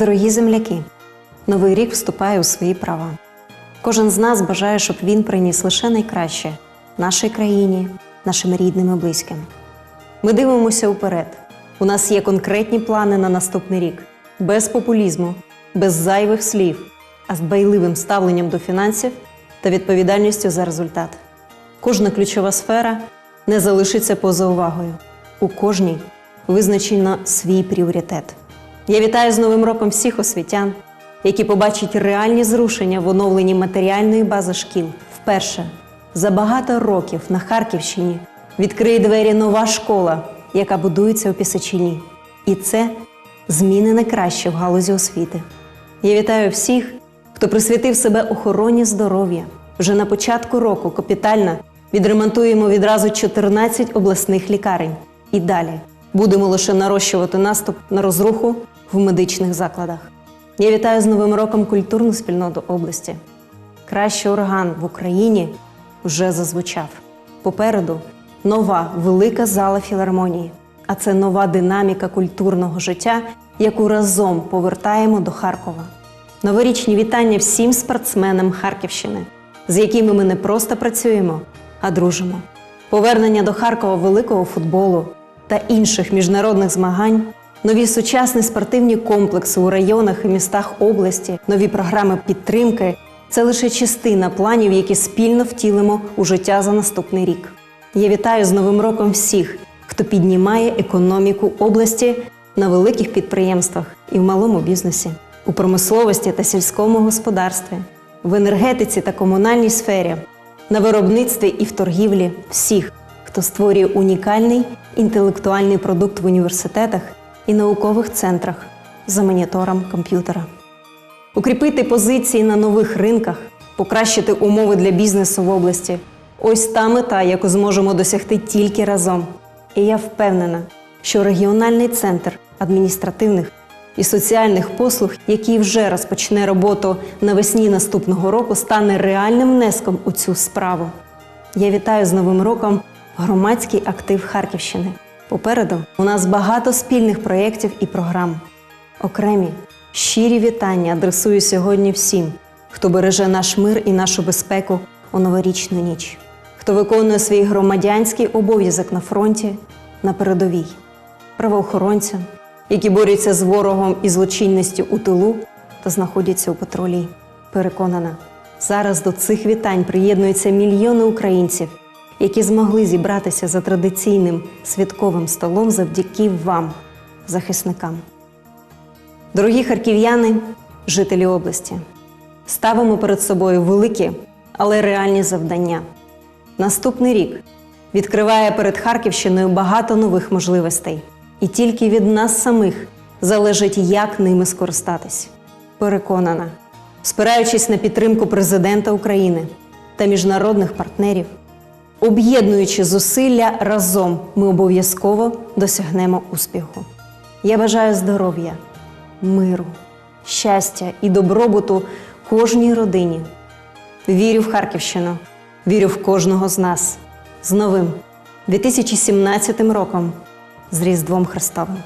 Дорогі земляки, новий рік вступає у свої права. Кожен з нас бажає, щоб він приніс лише найкраще нашій країні, нашим рідним і близьким. Ми дивимося вперед. У нас є конкретні плани на наступний рік, без популізму, без зайвих слів, а з дбайливим ставленням до фінансів та відповідальністю за результат. Кожна ключова сфера не залишиться поза увагою. У кожній визначено свій пріоритет. Я вітаю з Новим роком всіх освітян, які побачать реальні зрушення в оновленні матеріальної бази шкіл. Вперше за багато років на Харківщині відкриє двері нова школа, яка будується у Пісочині. І це зміни на краще в галузі освіти. Я вітаю всіх, хто присвятив себе охороні здоров'я. Вже на початку року капітально відремонтуємо відразу 14 обласних лікарень. І далі будемо лише нарощувати наступ на розруху в медичних закладах. Я вітаю з Новим роком культурну спільноту області. Кращий орган в Україні вже зазвучав. Попереду нова велика зала філармонії, а це нова динаміка культурного життя, яку разом повертаємо до Харкова. Новорічні вітання всім спортсменам Харківщини, з якими ми не просто працюємо, а дружимо. Повернення до Харкова великого футболу та інших міжнародних змагань, нові сучасні спортивні комплекси у районах і містах області, нові програми підтримки це лише частина планів, які спільно втілимо у життя за наступний рік. Я вітаю з Новим роком всіх, хто піднімає економіку області на великих підприємствах і в малому бізнесі, у промисловості та сільському господарстві, в енергетиці та комунальній сфері, на виробництві і в торгівлі всіх, хто створює унікальний інтелектуальний продукт в університетах і наукових центрах за монітором комп'ютера. Укріпити позиції на нових ринках, покращити умови для бізнесу в області ось та мета, яку зможемо досягти тільки разом. І я впевнена, що регіональний центр адміністративних і соціальних послуг, який вже розпочне роботу навесні наступного року, стане реальним внеском у цю справу. Я вітаю з Новим роком громадський актив Харківщини. Попереду у нас багато спільних проєктів і програм. Окремі щирі вітання адресую сьогодні всім, хто береже наш мир і нашу безпеку у новорічну ніч, хто виконує свій громадянський обов'язок на фронті на передовій, правоохоронцям, які борються з ворогом і злочинністю у тилу та знаходяться у патрулі. Переконана, зараз до цих вітань приєднуються мільйони українців, які змогли зібратися за традиційним святковим столом завдяки вам, захисникам. Дорогі харків'яни, жителі області, ставимо перед собою великі, але реальні завдання. Наступний рік відкриває перед Харківщиною багато нових можливостей, і тільки від нас самих залежить, як ними скористатись. Переконана, спираючись на підтримку президента України та міжнародних партнерів, об'єднуючи зусилля разом, ми обов'язково досягнемо успіху. Я бажаю здоров'я, миру, щастя і добробуту кожній родині. Вірю в Харківщину, вірю в кожного з нас. З новим 2017 роком, з Різдвом Христовим.